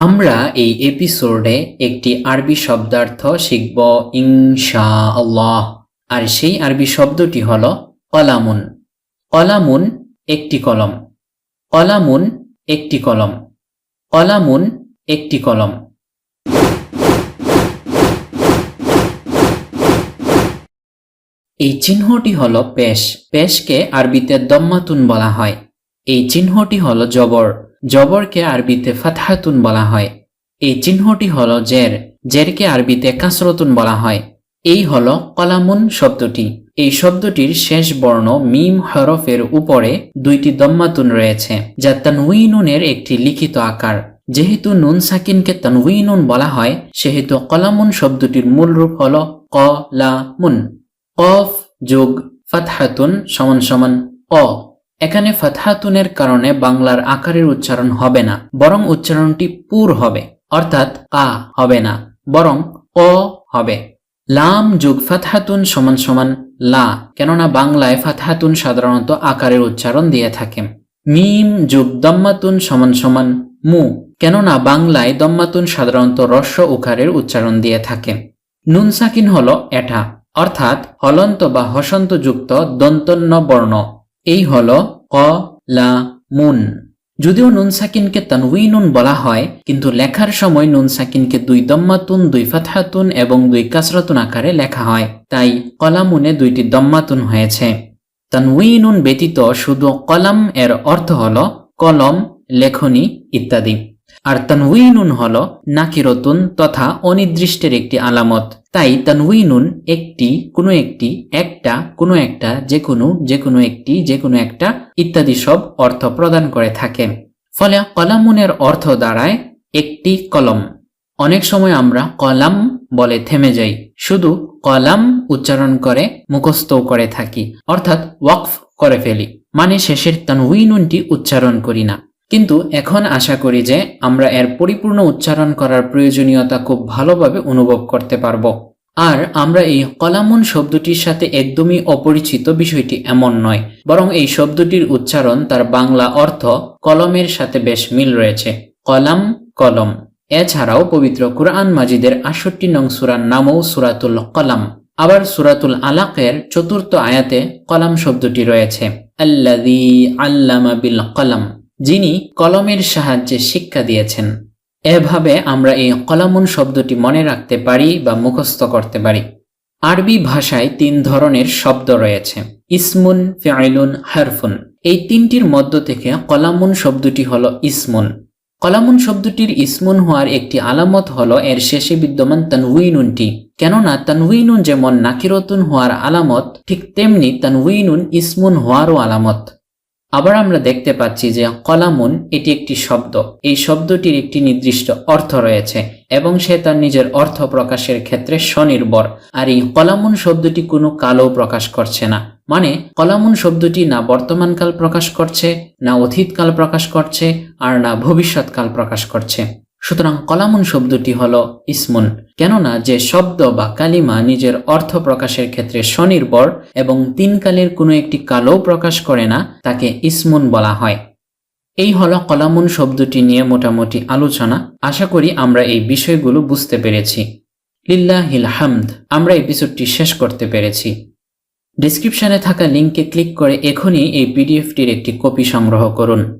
আমরা এই এপিসোডে একটি আরবি শব্দার্থ শিখব ইনশা আল্লাহ আর সেই আরবি শব্দটি হল কলামুন। কলামুন একটি কলম। কলামুন একটি কলম। কলামুন একটি কলম। এই চিহ্নটি হল পেশ। পেশকে আরবিতে দম্মাতুন বলা হয়। এই চিহ্নটি হল জবর। জবরকে আরবিতে ফাতহাতুন বলা হয়। এই চিহ্নটি হল জের। জেরকে আরবিতে কাসরতুন বলা হয়। এই হল কলামুন শব্দটি। এই শব্দটির শেষ বর্ণ মিম হরফের উপরে দুইটি দম্মাতুন রয়েছে, যা তানউইনুনের একটি লিখিত আকার। যেহেতু নুন সাকিনকে তানউইনুন বলা হয়, সেহেতু কলামুন শব্দটির মূল রূপ হল কলামুন। কফ যোগ ফাতহাতুন সমান সমান অ। এখানে ফাতহাতুনের কারণে বাংলার আকারের উচ্চারণ হবে না, বরং উচ্চারণটি পুর হবে, অর্থাৎ আ হবে না, বরং অ হবে। লাম যুগ ফাতহাতুন সমান সমান লা, কেননা বাংলায় ফাতহাতুন সাধারণত আকারের উচ্চারণ দিয়ে থাকে। মিম যুগ দম্মাতুন সমান সমান মু, কেননা বাংলায় দম্মাতুন সাধারণত রস্য উকারের উচ্চারণ দিয়ে থাকে। নুন সাকিন হল এঠা, অর্থাৎ হলন্ত বা হসন্ত যুক্ত দন্তন্য বর্ণ এই হল ক লা মুন যদিও নুন সাকিনকে তানউইনুন বলা হয়, কিন্তু লেখার সময় নুন সাকিনকে দুই দম্মাতুন, দুই ফাতহাতুন এবং দুই কাসরাতুন আকারে লেখা হয়। তাই কলামুনে দুইটি দম্মাতুন হয়েছে। তানউইনুন ব্যতীত শুধু কলাম এর অর্থ হল কলম, লেখনী ইত্যাদি। আর তানউইনুন হল নাকিরতুন তথা অনির্দিষ্টের একটি আলামত। তাই তানউইনুন একটি, কোনো একটি, একটা, কোনো একটা যে কোনো যে কোনো একটি যে কোনো একটা ইত্যাদি সব অর্থ প্রদান করে থাকে। ফলে কলামুনের অর্থ দাঁড়ায় একটি কলম। অনেক সময় আমরা কলাম বলে থেমে যাই। শুধু কলাম উচ্চারণ করে, মুখস্থও করে থাকি। অর্থাৎ ওয়াকফ করে ফেলি। মানে শেষের তানউইনুনটি উচ্চারণ করি না। কিন্তু এখন আশা করি যে আমরা এর পরিপূর্ণ উচ্চারণ করার প্রয়োজনীয়তা খুব ভালোভাবে অনুভব করতে পারব। আর আমরা এই কলামুন শব্দটির সাথে একদমই অপরিচিত বিষয়টি এমন নয়, বরং এই শব্দটির উচ্চারণ তার বাংলা অর্থ কলমের সাথে বেশ মিল রয়েছে। কলাম, কলম। এছাড়াও পবিত্র কুরআন মাজিদের আষট্টি নং সুরার নামও সুরাতুল কলাম। আবার সুরাতুল আলাকের চতুর্থ আয়াতে কলাম শব্দটি রয়েছে। আল্লাদি আল্লামা বিল কলাম। যিনি কলমের সাহায্যে শিক্ষা দিয়েছেন। এভাবে আমরা এই কলামুন শব্দটি মনে রাখতে পারি বা মুখস্থ করতে পারি। আরবি ভাষায় তিন ধরনের শব্দ রয়েছে। ইসমুন ফেআইলুন হারফুন। এই তিনটির মধ্য থেকে কলামুন শব্দটি হল ইসমুন। কলামুন শব্দটির ইসমুন হওয়ার একটি আলামত হল এর শেষে বিদ্যমান তানউইনুনটি। কেননা তানউইনুন যেমন নাকিরতুন হওয়ার আলামত, ঠিক তেমনি তানউইনুন ইসমুন হওয়ারও আলামত। আবার আমরা দেখতে পাচ্ছি যে কলামুন এটি একটি শব্দ। এই শব্দটির একটি নির্দিষ্ট অর্থ রয়েছে এবং সে তার নিজের অর্থ প্রকাশের ক্ষেত্রে স্বনির্ভর। আর এই কলামুন শব্দটি কোনো কালও প্রকাশ করছে না। মানে কলামুন শব্দটি না বর্তমানকাল প্রকাশ করছে, না অতীতকাল প্রকাশ করছে, আর না ভবিষ্যৎকাল প্রকাশ করছে। সুতরাং কলামুন শব্দটি হল ইসমুন। কেননা যে শব্দ বা কালিমা নিজের অর্থ প্রকাশের ক্ষেত্রে স্বনির্ভর এবং তিন কালের কোনো একটি কালও প্রকাশ করে না, তাকে ইসমুন বলা হয়। এই হলো কলামুন শব্দটি নিয়ে মোটামুটি আলোচনা। আশা করি আমরা এই বিষয়গুলো বুঝতে পেরেছি। লিল্লাহিল হামদ, আমরা এপিসোডটি শেষ করতে পেরেছি। ডিসক্রিপশনে থাকা লিঙ্কে ক্লিক করে এখনই এই পিডিএফটির একটি কপি সংগ্রহ করুন।